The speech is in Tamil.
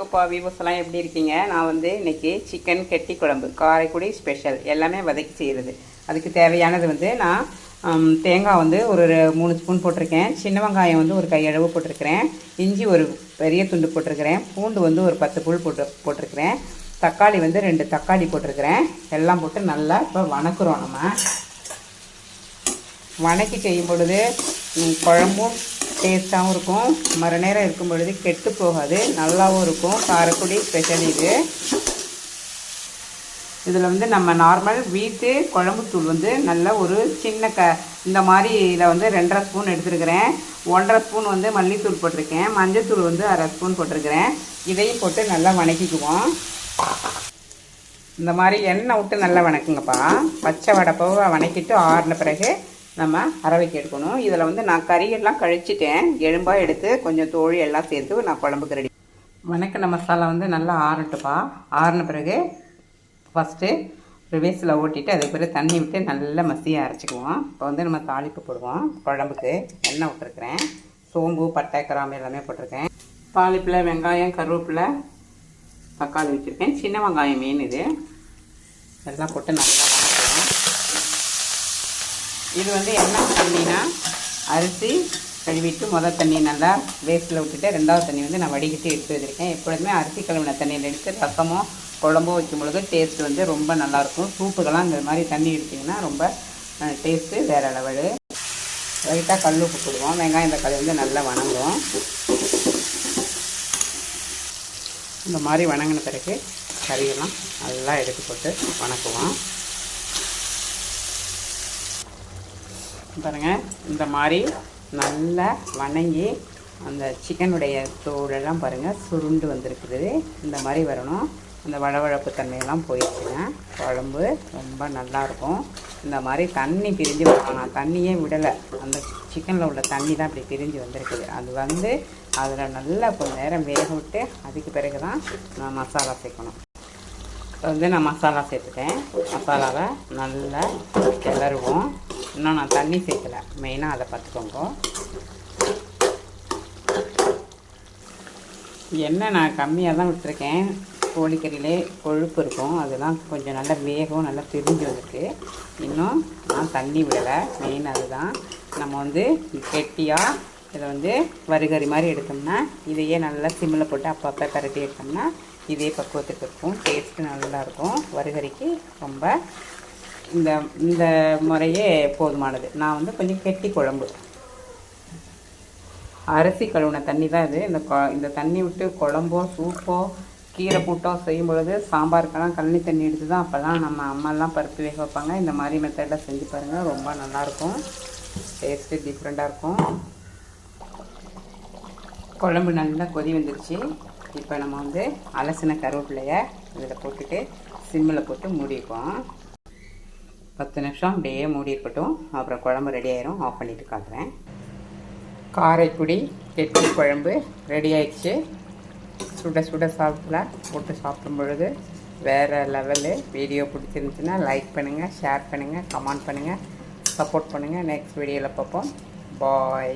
வணக்கப்பா விவோஸ்லாம் எப்படி இருக்கீங்க? நான் வந்து இன்னைக்கு சிக்கன் கெட்டி குழம்பு காரைக்குடி ஸ்பெஷல் எல்லாமே வதக்கி செய்கிறது அதுக்கு தேவையானது வந்து நான் தேங்காய் வந்து ஒரு மூணு ஸ்பூன் போட்டிருக்கேன். சின்ன வெங்காயம் வந்து ஒரு கையளவு போட்டிருக்கிறேன். இஞ்சி ஒரு பெரிய துண்டு போட்டிருக்கிறேன். பூண்டு வந்து ஒரு பத்து புல் போட்டு போட்டிருக்கிறேன். தக்காளி வந்து ரெண்டு தக்காளி போட்டிருக்கிறேன். எல்லாம் போட்டு நல்லா இப்போ வணக்குறோம் நம்ம. வணக்கி செய்யும் பொழுது குழம்பும் டேஸ்ட்டாகவும் இருக்கும். மறு நேரம் இருக்கும் பொழுது கெட்டு போகாது. நல்லாவும் இருக்கும். காரக்குடி ஸ்பெஷல் இது. இதில் வந்து நம்ம நார்மல் வீட்டு குழம்புத்தூள் வந்து நல்ல ஒரு சின்ன க இந்த மாதிரி இதில் வந்து ரெண்டரை ஸ்பூன் எடுத்துருக்கிறேன். ஒன்றரை ஸ்பூன் வந்து மல்லித்தூள் போட்டிருக்கேன். மஞ்சத்தூள் வந்து அரை ஸ்பூன் போட்டிருக்கிறேன். இதையும் போட்டு நல்லா வணக்கிக்குவோம். இந்த மாதிரி எண்ணெய் விட்டு நல்லா வணக்குங்கப்பா. பச்சை வடப்பவை வணக்கிட்டு ஆறின பிறகு நம்ம அரவைக்கு எடுக்கணும். இதில் வந்து நான் கறியெல்லாம் கழிச்சிட்டேன். எலும்பாக எடுத்து கொஞ்சம் தோழி எல்லாம் சேர்த்து நான் குழம்புக்கு ரெடி. வணக்கின மசாலா வந்து நல்லா ஆறட்டுப்பா. ஆறின பிறகு ஃபஸ்ட்டு ரிவேஸில் ஓட்டிட்டு அதுக்கு பிறகு தண்ணி விட்டு நல்லா மசியாக அரைச்சிக்குவோம். இப்போ வந்து நம்ம தாளிப்பு போடுவோம். குழம்புக்கு எண்ணெய் விட்டுருக்குறேன். சோம்பு பட்டை கிராம்பு எல்லாமே போட்டிருக்கேன். தாளிப்பில் வெங்காயம் கருவேப்பிலை தக்காளி வச்சுருக்கேன். சின்ன வெங்காயம் மீன் இது. எல்லாம் போட்டு நல்லா இது வந்து என்ன தண்ணினா அரிசி கழுவிட்டு முதல் தண்ணி நல்லா வேஸ்ட்டில் விட்டுட்டு ரெண்டாவது தண்ணி வந்து நான் வடிகட்டி எடுத்து வச்சுருக்கேன். எப்பொழுதுமே அரிசி கழுவின தண்ணியில் எடுத்து ரசமோ குழம்போ வைக்கும் பொழுது டேஸ்ட் வந்து ரொம்ப நல்லாயிருக்கும். சூப்புக்கெல்லாம் இந்த மாதிரி தண்ணி எடுத்திங்கன்னா ரொம்ப டேஸ்ட்டு வேறு அளவு லைட்டாக கல் உப்பு போடுவோம். வெங்காயம் தக்காளி வந்து நல்லா வணங்குவோம். இந்த மாதிரி வணங்கின பிறகு கறியெல்லாம் நல்லா எடுத்து போட்டு வணக்குவோம். பாருங்கள் இந்த மாதிரி நல்லா வணங்கி அந்த சிக்கனுடைய தோலெல்லாம் பாருங்கள் சுருண்டு வந்திருக்குது. இந்த மாதிரி வரணும். அந்த வழவழப்பு தன்மையெல்லாம் போயிடுச்சுங்க. குழம்பு ரொம்ப நல்லாயிருக்கும். இந்த மாதிரி தண்ணி பிரிஞ்சு வரணும். தண்ணியே விடலை. அந்த சிக்கனில் உள்ள தண்ணி தான் இப்படி பிரிஞ்சு வந்திருக்குது. அது வந்து அதில் நல்லா கொஞ்ச நேரம் வேக விட்டு அதுக்கு பிறகு தான் நான் மசாலா சேர்க்கணும். இப்போ வந்து நான் மசாலா சேர்த்துட்டேன். மசாலாவை நல்லா கிளறுவோம். இன்னும் நான் தண்ணி சேர்க்கலை. மெயினாக அதை பார்த்துக்கோங்க. எண்ணெய் நான் கம்மியாக தான் விட்டுருக்கேன். கோழிக்கறியிலே கொழுப்பு இருக்கும். அதெல்லாம் கொஞ்சம் நல்லா வேகம் நல்லா திரிஞ்சு வந்திருக்கு. இன்னும் நான் தண்ணி விடலை. மெயின் அதுதான். நம்ம வந்து கெட்டியாக இதை வந்து வறுகறி மாதிரி எடுத்தோம்னா இதையே நல்லா சிம்மில் போட்டு அப்பப்போ பரட்டி எடுத்தோம்னா இதே பக்குவத்துக்கு இருக்கும். டேஸ்ட்டு நல்லாயிருக்கும் வறுகறிக்கு ரொம்ப இந்த இந்த முறையே போதுமானது. நான் வந்து கொஞ்சம் கெட்டி குழம்பு. அரிசி கழுவின தண்ணி தான் இது. இந்த இந்த தண்ணி விட்டு குழம்போ சூப்போ கீரை கூட்டோ செய்யும் பொழுது சாம்பாருக்கெல்லாம் கழனி தண்ணி எடுத்து தான் அப்போல்லாம் நம்ம அம்மாலாம் பருப்பு வேக வைப்பாங்க. இந்த மாதிரி மெத்தடில் செஞ்சு பாருங்கள் ரொம்ப நல்லாயிருக்கும். டேஸ்ட்டு டிஃப்ரெண்ட்டாக இருக்கும். குழம்பு நல்லா கொதி வந்துருச்சு. இப்போ நம்ம வந்து அலசின கருவேப்பிலையை இதில் போட்டுட்டு சிம்மில் போட்டு மூடிப்போம் பத்து நிமிஷம் அப்படியே மூடி இருக்கட்டும். அப்புறம் குழம்பு ரெடி ஆயிரும். ஆஃப் பண்ணிட்டு காட்டுறேன். காரைக்குடி கெட்டி குழம்பு ரெடி ஆயிடுச்சு. சுட சுட சாப்பிடலாம் போட்டு சாப்பிடும் பொழுது வேறு லெவலு வீடியோ பிடிச்சிருந்துச்சுன்னா லைக் பண்ணுங்கள் ஷேர் பண்ணுங்கள் கமெண்ட் பண்ணுங்கள் சப்போர்ட் பண்ணுங்கள் நெக்ஸ்ட் வீடியோவில் பார்ப்போம். பாய்